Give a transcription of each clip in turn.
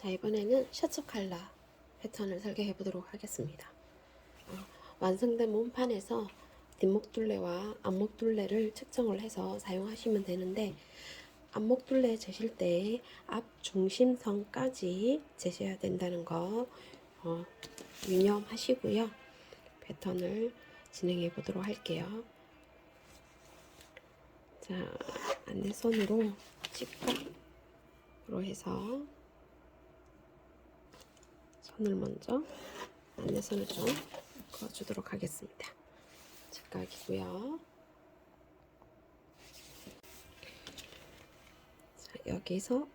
자 이번에는 셔츠 컬러 패턴을 설계해 보도록 하겠습니다. 어, 완성된 몸판에서 뒷목 둘레와 앞목 둘레를 측정을 해서 사용하시면 되는데 앞목 둘레 재실 때 앞 중심선까지 재셔야 된다는 거 어, 유념하시고요. 패턴을 진행해 보도록 할게요. 자, 안내선으로 직각으로 해서 선을 먼저 안내선을 좀 그어주도록 하겠습니다. 직각이고요. 자, 여기서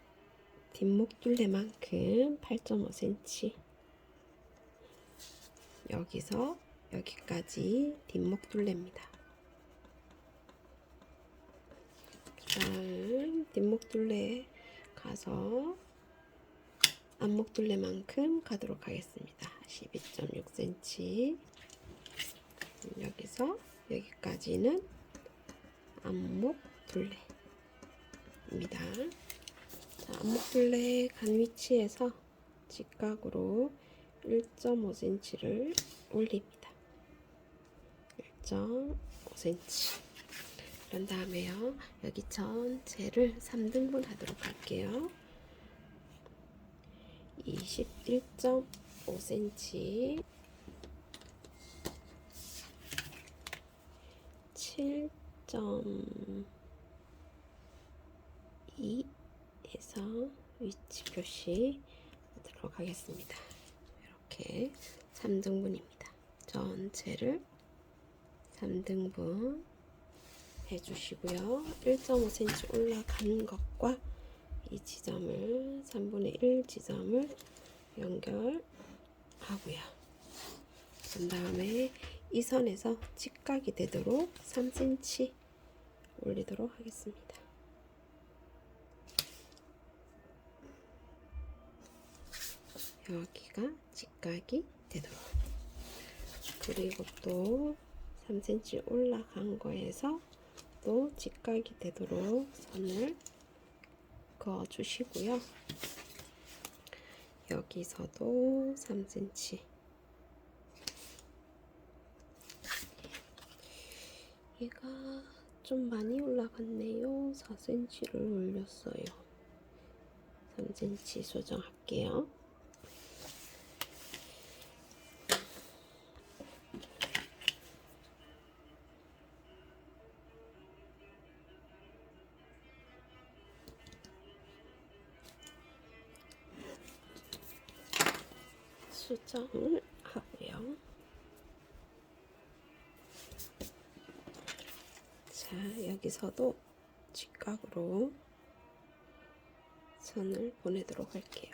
뒷목 둘레만큼 8.5cm 여기서 여기까지 뒷목 둘레입니다. 다음 뒷목 둘레 가서 앞목 둘레만큼 가도록 하겠습니다. 12.6cm 여기서 여기까지는 앞목 둘레입니다. 자, 앞목 둘레 간 위치에서 직각으로 1.5cm를 올립니다. 1.5cm 그런 다음에요. 여기 전체를 3등분 하도록 할게요. 21.5cm 7.2에서 위치 표시 하도록 하겠습니다. 이렇게 3등분입니다. 전체를 3등분 해주시고요. 1.5cm 올라가는 것과 이 지점을 3분의 1 지점을 연결하고요. 그 다음에 이 선에서 직각이 되도록 3cm 올리도록 하겠습니다. 여기가 직각이 되도록 그리고 또 3cm 올라간 거에서 또 직각이 되도록 선을 그어 주시고요. 여기서도 3cm 얘가 좀 많이 올라갔네요. 4cm를 올렸어요. 3cm 수정할게요. 수정을 하고요. 자, 여기서도 직각으로 선을 보내도록 할게요.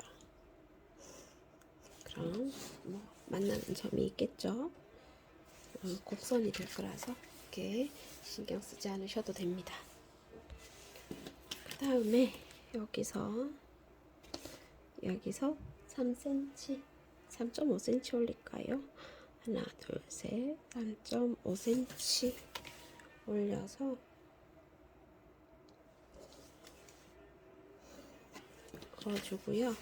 그럼 뭐 만나는 점이 있겠죠? 어, 곡선이 될 거라서 이렇게 신경 쓰지 않으셔도 됩니다. 그 다음에 여기서 여기서 3cm 3.5cm 올릴까요? 하나, 둘, 셋, 3.5cm 올려서 그어주고요.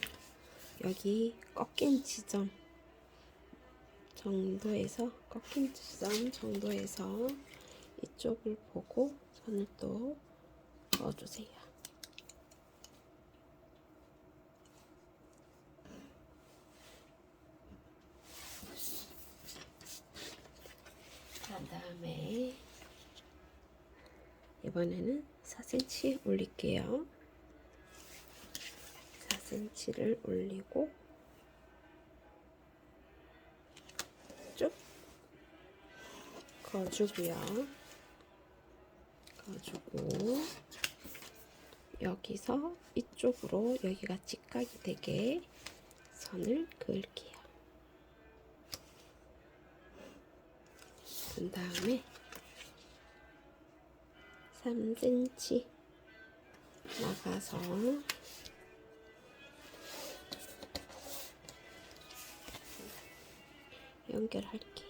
여기 꺾인 지점 정도에서 꺾인 지점 정도에서 이쪽을 보고 선을 또 그어주세요. 그 다음에 이번에는 4cm 올릴게요. 4cm를 올리고 쭉 그어주고요. 그어주고 여기서 이쪽으로 여기가 직각이 되게 선을 그을게요. 그 다음에 3cm 나가서 연결할게요.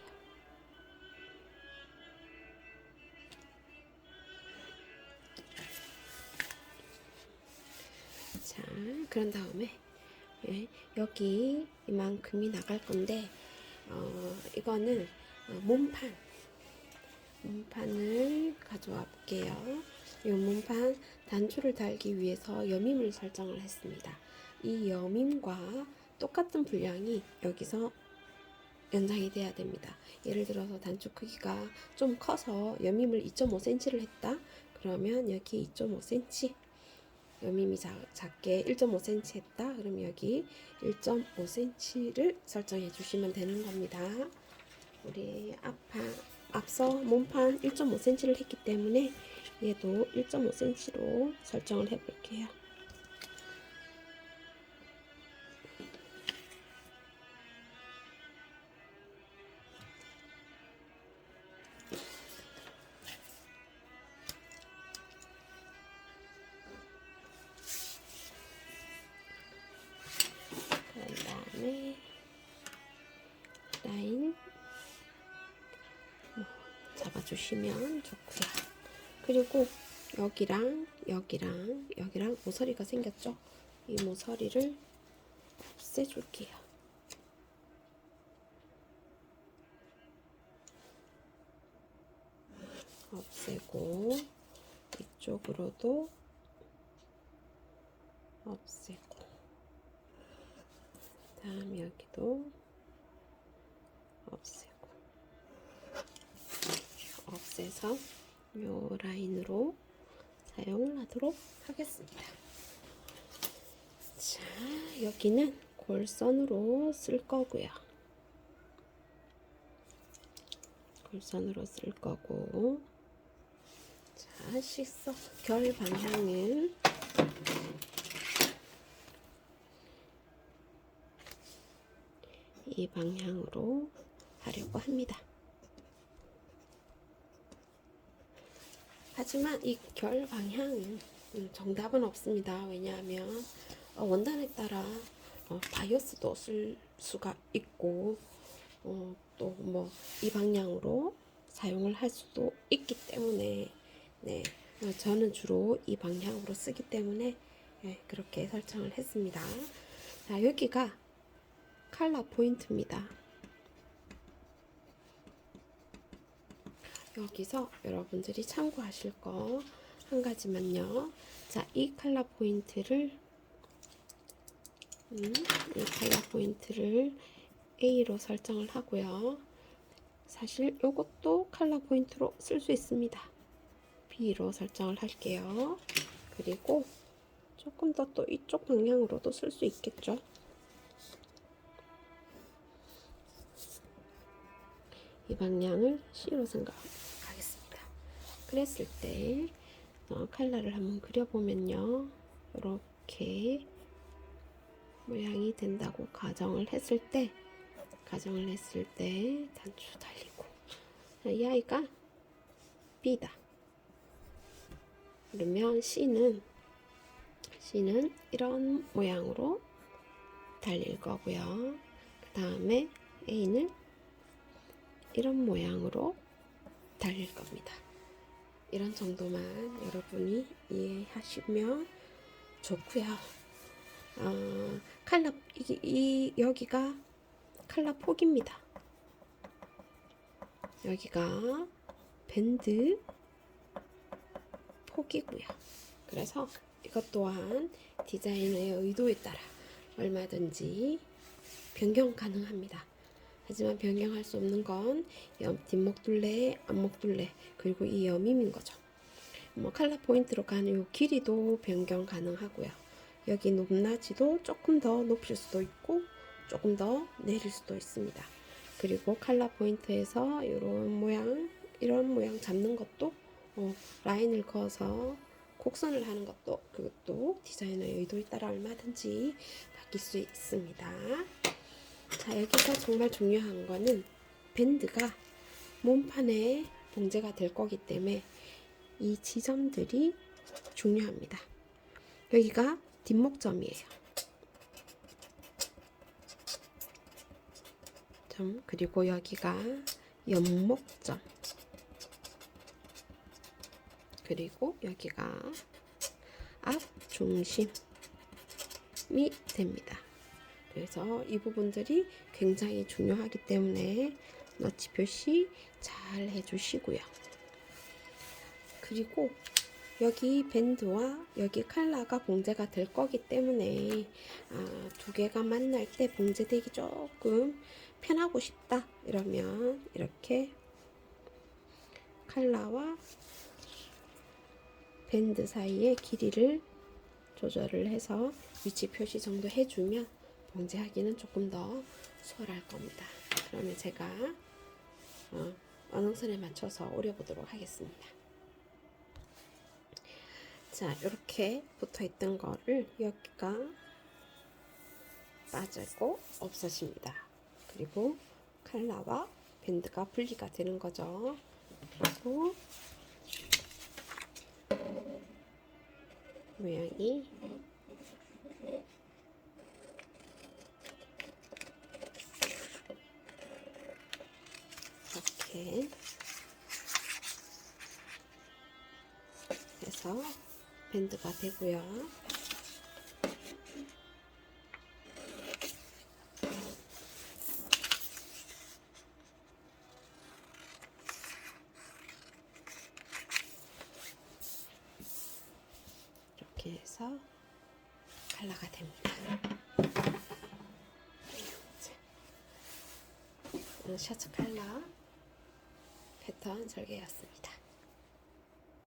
자, 그런 다음에 예, 여기 이만큼이 나갈 건데 어, 이거는 어, 몸판 몸판을 가져와 볼게요. 이 몸판 단추를 달기 위해서 여밈을 설정을 했습니다. 이 여밈과 똑같은 분량이 여기서 연장이 돼야 됩니다. 예를 들어서 단추 크기가 좀 커서 여밈을 2.5cm를 했다. 그러면 여기 2.5cm 여밈이 작, 작게 1.5cm 했다. 그럼 여기 1.5cm를 설정해 주시면 되는 겁니다. 우리 앞판, 앞서 몸판 1.5cm를 했기 때문에 얘도 1.5cm로 설정을 해 볼게요. 주시면 좋고요. 그리고 여기랑 여기랑 여기랑 모서리가 생겼죠? 이 모서리를 없애줄게요. 없애고 이쪽으로도 없애고 다음 여기도 없애고 없애서 요 라인으로 사용을 하도록 하겠습니다. 자, 여기는 골선으로 쓸 거고요. 골선으로 쓸 거고 자, 식서 결 방향을 이 방향으로 하려고 합니다. 하지만 이 결 방향은 음, 정답은 없습니다. 왜냐하면 어, 원단에 따라 어, 바이어스도 쓸 수가 있고 어, 또뭐 이 방향으로 사용을 할 수도 있기 때문에 네 어, 저는 주로 이 방향으로 쓰기 때문에 네, 그렇게 설정을 했습니다. 자 여기가 칼라 포인트입니다. 여기서 여러분들이 참고하실 거 한 가지만요. 자, 이 칼라 포인트를 음, 이 칼라 포인트를 A로 설정을 하고요. 사실 이것도 칼라 포인트로 쓸 수 있습니다. B로 설정을 할게요. 그리고 조금 더 또 이쪽 방향으로도 쓸 수 있겠죠. 이 방향을 C로 생각하겠습니다. 그랬을 때 어, 칼라를 한번 그려보면요. 이렇게 모양이 된다고 가정을 했을 때 가정을 했을 때 단추 달리고 자, 이 아이가 B다. 그러면 C는 C는 이런 모양으로 달릴 거고요. 그 다음에 A는 이런 모양으로 달릴 겁니다. 이런 정도만 여러분이 이해하시면 좋고요. 어, 칼라 이, 이 여기가 칼라 폭입니다. 여기가 밴드 폭이고요. 그래서 이것 또한 디자이너의 의도에 따라 얼마든지 변경 가능합니다. 하지만 변경할 수 없는 건 옆 뒷목 둘레, 앞목 둘레, 그리고 이 여밈인 거죠. 뭐 칼라 포인트로 가는 이 길이도 변경 가능하고요. 여기 높낮이도 조금 더 높일 수도 있고 조금 더 내릴 수도 있습니다. 그리고 칼라 포인트에서 이런 모양, 이런 모양 잡는 것도 어, 라인을 그어서 곡선을 하는 것도 그것도 디자이너의 의도에 따라 얼마든지 바뀔 수 있습니다. 자, 여기서 정말 중요한 거는 밴드가 몸판에 봉제가 될 거기 때문에 이 지점들이 중요합니다. 여기가 뒷목점이에요. 점, 그리고 여기가 옆목점. 그리고 여기가 앞 중심이 됩니다. 그래서 이 부분들이 굉장히 중요하기 때문에 너치 표시 잘 해주시고요. 그리고 여기 밴드와 여기 칼라가 봉제가 될 거기 때문에 아, 두 개가 만날 때 봉제되기 조금 편하고 싶다 이러면 이렇게 칼라와 밴드 사이의 길이를 조절을 해서 위치 표시 정도 해주면 봉제하기는 조금 더 수월할 겁니다. 그러면 제가 어, 완성선에 맞춰서 오려보도록 하겠습니다. 자, 이렇게 붙어 있던 거를 여기가 빠지고 없어집니다. 그리고 칼라와 밴드가 분리가 되는 거죠. 그리고 모양이 이렇게 해서 밴드가 되고요. 이렇게 해서 칼라가 됩니다. 자, 오늘 셔츠 칼라 패턴 설계였습니다.